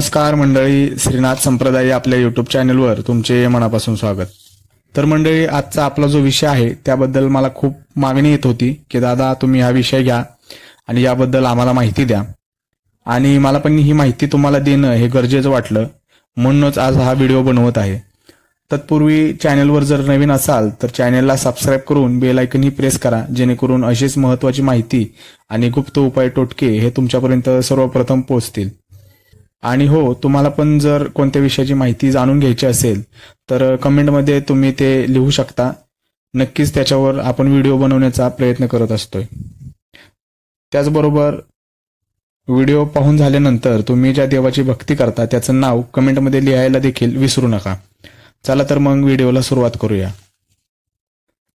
नमस्कार मंडळी श्रीनाथ संप्रदाय आपल्या युट्यूब चॅनलवर तुमचे मनापासून स्वागत. तर मंडळी आजचा आपला जो विषय आहे त्याबद्दल मला खूप मागणी येत होती की दादा तुम्ही हा विषय घ्या आणि याबद्दल आम्हाला माहिती द्या. आणि मला पण ही माहिती तुम्हाला देणं हे गरजेचं वाटलं. म्हणूनच आज हा व्हिडिओ बनवत आहे. तत्पूर्वी चॅनलवर जर नवीन असाल तर चॅनलला सबस्क्राईब करून बेल ही प्रेस करा जेणेकरून अशीच महत्त्वाची माहिती आणि गुप्त उपाय टोटके हे तुमच्यापर्यंत सर्वप्रथम पोहोचतील. आणि हो तुम्हाला पण जर कोणत्या विषयाची माहिती जाणून घ्यायची असेल तर कमेंटमध्ये तुम्ही ते लिहू शकता. नक्कीच त्याच्यावर आपण व्हिडिओ बनवण्याचा प्रयत्न करत असतोय. त्याचबरोबर व्हिडिओ पाहून झाल्यानंतर तुम्ही ज्या देवाची भक्ती करता त्याचं नाव कमेंटमध्ये लिहायला देखील विसरू नका. चला तर मग व्हिडिओला सुरुवात करूया.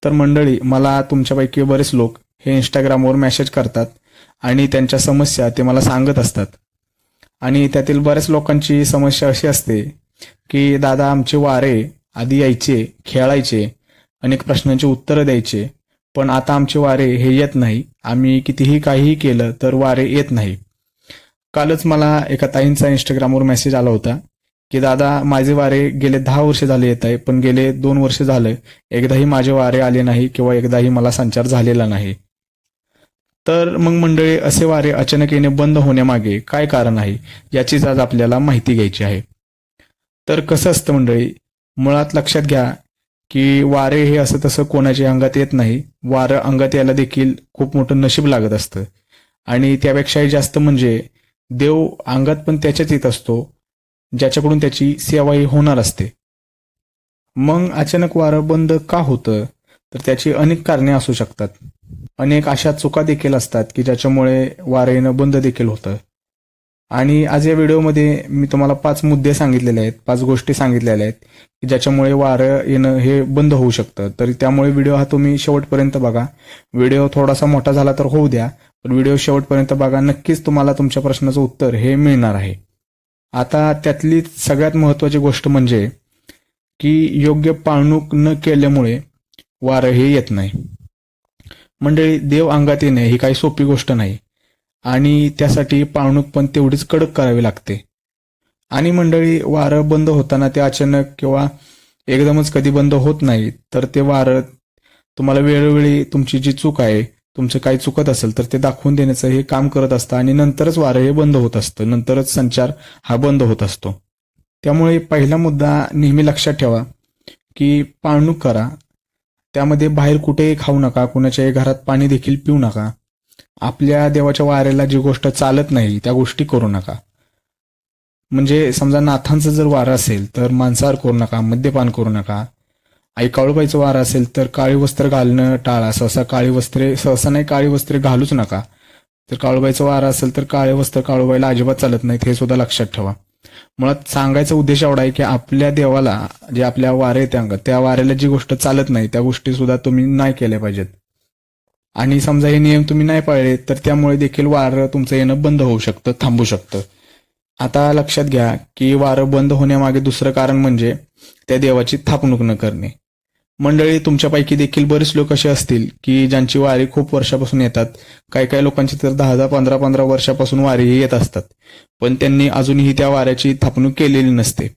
तर मंडळी मला तुमच्यापैकी बरेच लोक हे इंस्टाग्रामवर मेसेज करतात आणि त्यांच्या समस्या ते मला सांगत असतात. आणि त्यातील बऱ्याच लोकांची समस्या अशी असते की दादा आमचे वारे आधी यायचे खेळायचे अनेक प्रश्नांची उत्तरं द्यायचे पण आता आमचे वारे हे येत नाही. आम्ही कितीही काहीही केलं तर वारे येत नाही. कालच मला एका ताईंचा इंस्टाग्रामवर मेसेज आला होता की दादा माझे वारे गेले दहा वर्ष झाले येत आहे पण गेले दोन वर्ष झालं. एकदाही माझे वारे आले नाही किंवा एकदाही मला संचार झालेला नाही. तर मग मंडळी असे वारे अचानक येणे बंद होण्यामागे काय कारण आहे याचीच आज आपल्याला माहिती घ्यायची आहे. तर कसं असतं मंडळी मुळात लक्षात घ्या की वारे हे असं तसं कोणाच्या अंगात येत नाही. वारं अंगात यायला देखील खूप मोठं नशीब लागत असतं. आणि त्यापेक्षाही जास्त म्हणजे देव अंगात पण त्याच्याच येत असतो ज्याच्याकडून त्याची सेवाही होणार असते. मग अचानक वारं बंद का होतं? तर त्याची अनेक कारणे असू शकतात. अनेक अशा चुका देखील असतात की ज्याच्यामुळे वारं येणं बंद देखील होतं. आणि आज या व्हिडिओमध्ये मी तुम्हाला पाच मुद्दे सांगितलेले आहेत पाच गोष्टी सांगितलेल्या आहेत की ज्याच्यामुळे वारं येणं हे बंद होऊ शकतं. तर त्यामुळे व्हिडिओ हा तुम्ही शेवटपर्यंत बघा. व्हिडिओ थोडासा मोठा झाला तर होऊ द्या पण व्हिडिओ शेवटपर्यंत बघा. नक्कीच तुम्हाला तुमच्या प्रश्नाचं उत्तर हे मिळणार आहे. आता त्यातली सगळ्यात महत्वाची गोष्ट म्हणजे की योग्य पाळणूक न केल्यामुळे वारंही येत नाही. मंडळी देव अंगात येणे ही काही सोपी गोष्ट नाही. आणि त्यासाठी पाळणूक पण तेवढीच कडक करावी लागते. आणि मंडळी वारं बंद होताना ते अचानक किंवा एकदमच कधी बंद होत नाही तर ते वारं तुम्हाला वेळोवेळी तुमची जी चूक आहे तुमचं काही चुकत असेल तर ते दाखवून देण्याचं हे काम करत असतं आणि नंतरच वारं हे बंद होत असतं. नंतरच संचार हा बंद होत असतो. त्यामुळे पहिला मुद्दा नेहमी लक्षात ठेवा की पाळणूक करा त्यामध्ये बाहेर कुठेही खाऊ नका कुणाच्याही घरात पाणी देखील पिऊ नका. आपल्या देवाच्या वाऱ्याला जी गोष्ट चालत नाही त्या गोष्टी करू नका. म्हणजे समजा नाथांचं जर वारं असेल तर मांसाहार करू नका मद्यपान करू नका. आई काळूबाईचं वारं असेल तर काळी वस्त्र घालणं टाळा. सहसा काळी वस्त्रे सहसा नाही काळी वस्त्रे घालूच नका. तर काळूबाईचं वारं असेल तर काळे वस्त्र काळूबाईला अजिबात चालत नाहीत हे सुद्धा लक्षात ठेवा. मुळात सांगायचा उद्देश एवढा आहे की आपल्या देवाला जे आपल्या वारे येते अंगात त्या वाऱ्याला जी गोष्ट चालत नाही त्या गोष्टी सुद्धा तुम्ही नाही केल्या पाहिजेत. आणि समजा हे नियम तुम्ही नाही पाळले तर त्यामुळे देखील वारं तुमचं येणं बंद होऊ शकतं थांबू शकतं. आता लक्षात घ्या की वारं बंद होण्यामागे दुसरं कारण म्हणजे त्या देवाची थापणूक न करणे. मंडळी तुमच्यापैकी देखील बरेच लोक असे असतील की ज्यांची वारी खूप वर्षापासून येतात. काही काही लोकांची तर दहा दहा पंधरा पंधरा वर्षापासून वारीही येत असतात. पण त्यांनी अजूनही त्या वाऱ्याची थापणूक केलेली नसते.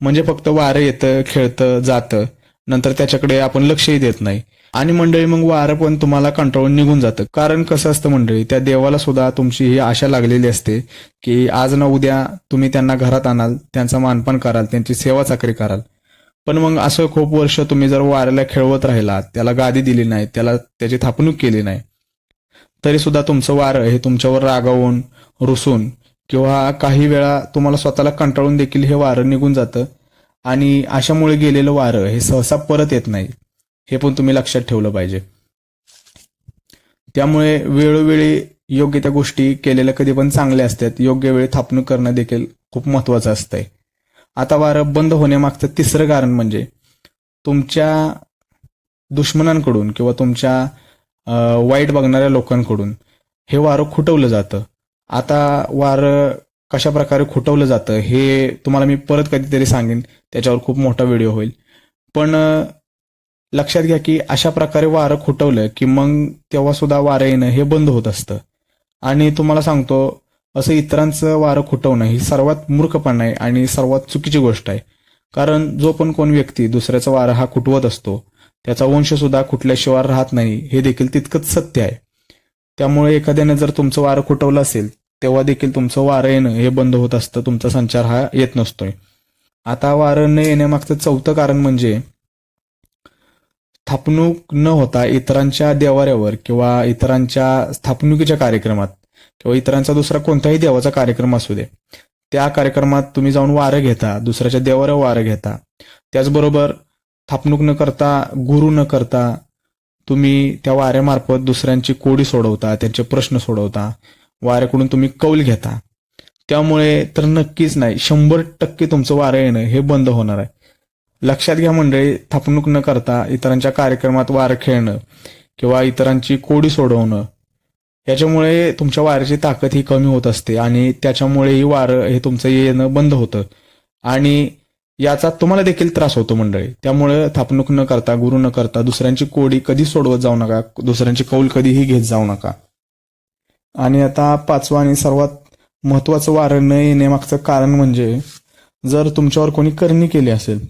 म्हणजे फक्त वारं येतं खेळतं जातं. नंतर त्याच्याकडे आपण लक्षही देत नाही. आणि मंडळी मग वारं पण तुम्हाला कंटाळून निघून जातं. कारण कसं असतं मंडळी त्या देवाला सुद्धा तुमची ही आशा लागलेली असते की आज ना उद्या तुम्ही त्यांना घरात आणाल त्यांचा मानपान कराल त्यांची सेवा चाकरी कराल. पण मग असं खूप वर्ष तुम्ही जर वाऱ्याला खेळवत राहिला त्याला गादी दिली नाही त्याला त्याची थापणूक केली नाही तरी सुद्धा तुमचं वारं हे तुमच्यावर रागावून रुसून किंवा काही वेळा तुम्हाला स्वतःला कंटाळून देखील हे वारं निघून जातं आणि अशामुळे गेलेलं वारं हे सहसा परत येत नाही. हे पण तुम्ही लक्षात ठेवलं पाहिजे. त्यामुळे वेळोवेळी योग्य त्या गोष्टी केलेल्या कधी पण चांगल्या असतात. योग्य वेळी थापणूक करणं देखील खूप महत्वाचं असतंय. आता वारं बंद होण्यामागचं तिसरं कारण म्हणजे तुमच्या दुश्मनांकडून किंवा तुमच्या वाईट बघणाऱ्या लोकांकडून हे वारं खुटवलं जातं. आता वारं कशा प्रकारे खुटवलं जातं हे तुम्हाला मी परत कधीतरी सांगेन त्याच्यावर खूप मोठा व्हिडिओ होईल. पण लक्षात घ्या की अशा प्रकारे वारं खुटवलं की मग तेव्हा सुद्धा वारं येणं हे बंद होत असतं. आणि तुम्हाला सांगतो असं इतरांचं वारं खुटवणं ही सर्वात मूर्खपणा आहे आणि सर्वात चुकीची गोष्ट आहे. कारण जो पण कोण व्यक्ती दुसऱ्याचा वारं हा खुटवत असतो त्याचा वंश सुद्धा कुठल्याशिवाय राहत नाही हे देखील तितकंच सत्य आहे. त्यामुळे एखाद्याने जर तुमचं वारं खुटवलं असेल तेव्हा देखील तुमचं वारं येणं हे बंद होत असतं तुमचा संचार हा येत नसतोय. आता वारं न येण्यामागचं चौथं कारण म्हणजे स्थापणूक न होता इतरांच्या देवाऱ्यावर किंवा इतरांच्या स्थापणुकीच्या कार्यक्रमात किंवा इतरांचा दुसरा कोणताही देवाचा कार्यक्रम असू दे. त्या कार्यक्रमात तुम्ही जाऊन वारं घेता दुसऱ्याच्या देवावर वारं घेता. त्याचबरोबर थापणूक न करता गुरु न करता तुम्ही त्या वाऱ्यामार्फत दुसऱ्यांची कोडी सोडवता त्यांचे प्रश्न सोडवता वाऱ्याकडून तुम्ही कौल घेता. त्यामुळे तर नक्कीच नाही शंभर टक्के तुमचं वारं येणं हे बंद होणार आहे. लक्षात घ्या मंडळी थापणूक न करता इतरांच्या कार्यक्रमात वारं खेळणं किंवा इतरांची कोडी सोडवणं याच्यामुळे तुमच्या वाऱ्याची ताकद ही कमी होत असते आणि त्याच्यामुळेही वारं हे तुमचं येणं बंद होतं. आणि याचा तुम्हाला देखील त्रास होतो मंडळी. त्यामुळे थापणूक न करता गुरु न करता दुसऱ्यांची कोडी कधी सोडवत जाऊ नका दुसऱ्यांची कौल कधीही घेत जाऊ नका. आणि आता पाचवं आणि सर्वात महत्वाचं वारं न येण्यामागचं कारण म्हणजे जर तुमच्यावर कोणी करणी केली असेल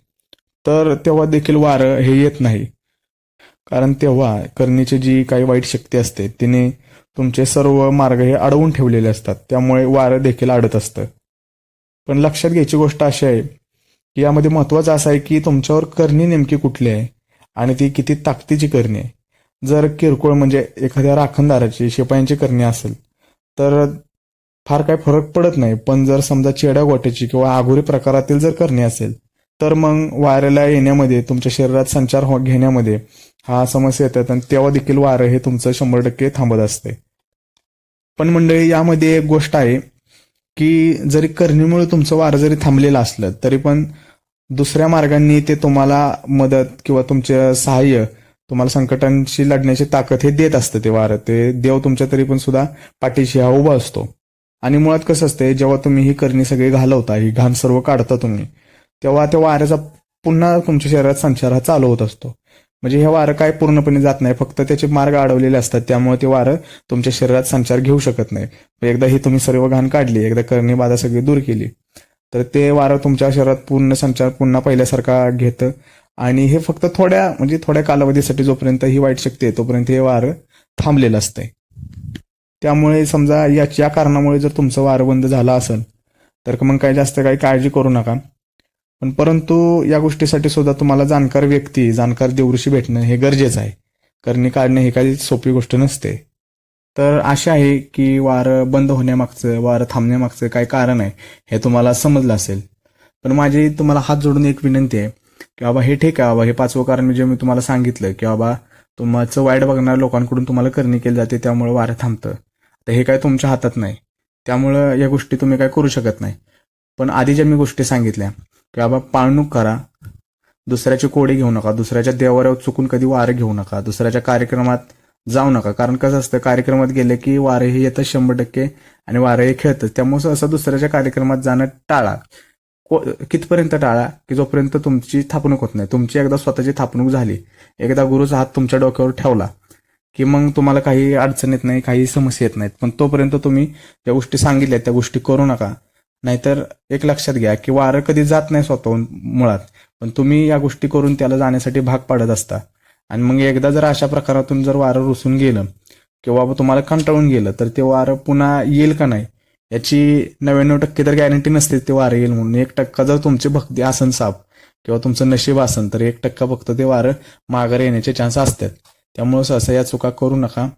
तर तेव्हा देखील वारं हे येत नाही. कारण तेव्हा करणीची जी काही वाईट शक्ती असते तिने तुमचे सर्व मार्ग हे अडवून ठेवलेले असतात. त्यामुळे वारं देखील अडत असतं. पण लक्षात घ्यायची गोष्ट अशी आहे की यामध्ये महत्वाचं असं आहे की तुमच्यावर करणी नेमकी कुठली आहे आणि ती किती ताकदीची करणी आहे. जर किरकोळ म्हणजे एखाद्या राखणदाराची शिपायांची करणी असेल तर फार काही फरक पडत नाही. पण जर समजा चेड्या गोट्याची किंवा आगोरी प्रकारातील जर करणी असेल तर मग वाऱ्याला येण्यामध्ये तुमच्या शरीरात संचार हो घेण्यामध्ये हा समस्या येतात आणि तेव्हा देखील वारं हे तुमचं शंभर टक्के थांबत असते. पण मंडळी यामध्ये एक गोष्ट आहे की जरी करणीमुळे तुमचं वारं जरी थांबलेलं असलं तरी पण दुसऱ्या मार्गांनी ते तुम्हाला मदत किंवा तुमचे सहाय्य तुम्हाला संकटांशी लढण्याची ताकद हे देत असतं ते वारं. ते देव तुमच्या तरी पण सुद्धा पाठीशी हा उभा असतो. आणि मुळात कसं असते जेव्हा तुम्ही ही करणी सगळी घालवता ही घाण सर्व काढता तुम्ही तेव्हा त्या वाऱ्याचा पुन्हा तुमच्या शरीरात संचार हा चालू होत असतो. म्हणजे हे वारं काय पूर्णपणे जात नाही फक्त त्याचे मार्ग अडवलेले असतात त्यामुळे ते वारं तुमच्या शरीरात संचार घेऊ शकत नाही. एकदा ही तुम्ही सर्व घाण काढली एकदा करणी बाधा सगळी दूर केली तर ते वारं तुमच्या शरीरात पूर्ण संचार पुन्हा पहिल्यासारखा घेतं आणि हे फक्त थोड्या म्हणजे थोड्या कालावधीसाठी जोपर्यंत ही वाईट शक्ती आहे तोपर्यंत हे वारं थांबलेलं असतंय. त्यामुळे समजा या या कारणामुळे जर तुमचं वारं बंद झालं असेल तर मग काही जास्त काही काळजी करू नका. पण परंतु या गोष्टीसाठी सुद्धा तुम्हाला जाणकार व्यक्ती जाणकार देवऋषी भेटणं हे गरजेचं आहे. करणी काढणे ही काही सोपी गोष्ट नसते. तर आशा आहे की वारं बंद होण्यामागचं वारं थांबण्यामागचं काय कारण आहे हे तुम्हाला समजलं असेल. पण माझी तुम्हाला हात जोडून एक विनंती आहे की बाबा हे ठीक आहे बाबा हे पाचवं कारण जे मी तुम्हाला सांगितलं की बाबा तुमचं वाईट बघणाऱ्या लोकांकडून तुम्हाला करणी केली जाते त्यामुळे वारं थांबतं. तर हे काय तुमच्या हातात नाही. त्यामुळं या गोष्टी तुम्ही काय करू शकत नाही. पण आधी ज्या मी गोष्टी सांगितल्या की बाबा पाळणूक करा. दुसऱ्याची कोडी घेऊ नका. दुसऱ्याच्या देवाऱ्यावर चुकून कधी वारं घेऊ नका. दुसऱ्याच्या कार्यक्रमात जाऊ नका. कारण कसं असतं कार्यक्रमात गेले की वारे हे येतं शंभर टक्के आणि वारे हे खेळतं. त्यामुळे असं दुसऱ्याच्या कार्यक्रमात जाणं टाळा. कितपर्यंत टाळा? की जोपर्यंत तुमची थापणूक होत नाही. तुमची एकदा स्वतःची थापणूक झाली. एकदा गुरुचा हात तुमच्या डोक्यावर ठेवला की मग तुम्हाला काही अडचण येत नाही काही समस्या येत नाहीत. पण तोपर्यंत तुम्ही ज्या गोष्टी सांगितल्या त्या गोष्टी करू नका. नाहीतर एक लक्षात घ्या की वारं कधी जात नाही स्वतःहून मुळात. पण तुम्ही या गोष्टी करून त्याला जाण्यासाठी भाग पाडत असता. आणि मग एकदा जर अशा प्रकारातून जर वारं रुसून गेलं किंवा तुम्हाला कंटाळून गेलं तर ते वारं पुन्हा येईल का नाही? याची नव्याण्णव टक्के तर गॅरंटी नसते ते वारं येईल म्हणून. एक टक्का जर तुमची भक्ती आसन साप किंवा तुमचं नशीब असन तर एक टक्का फक्त ते वारं माघार येण्याचे चान्स असतात. त्यामुळं सहसा या चुका करू नका.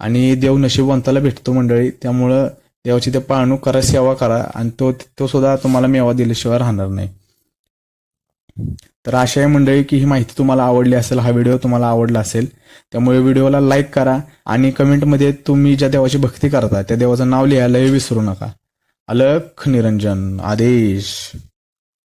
आणि देव नशीबवंताला भेटतो मंडळी. त्यामुळं देवाची ते पाळणूक करा सेवा करा. आणि तो तो सुद्धा तुम्हाला मेवा दिल्याशिवाय राहणार नाही. तर अशा आहे मंडळी की ही माहिती तुम्हाला आवडली असेल हा व्हिडिओ तुम्हाला आवडला असेल त्यामुळे व्हिडिओला लाईक करा आणि कमेंटमध्ये तुम्ही ज्या देवाची भक्ती करता त्या देवाचं नाव लिहायलाही विसरू नका. अलख निरंजन आदेश.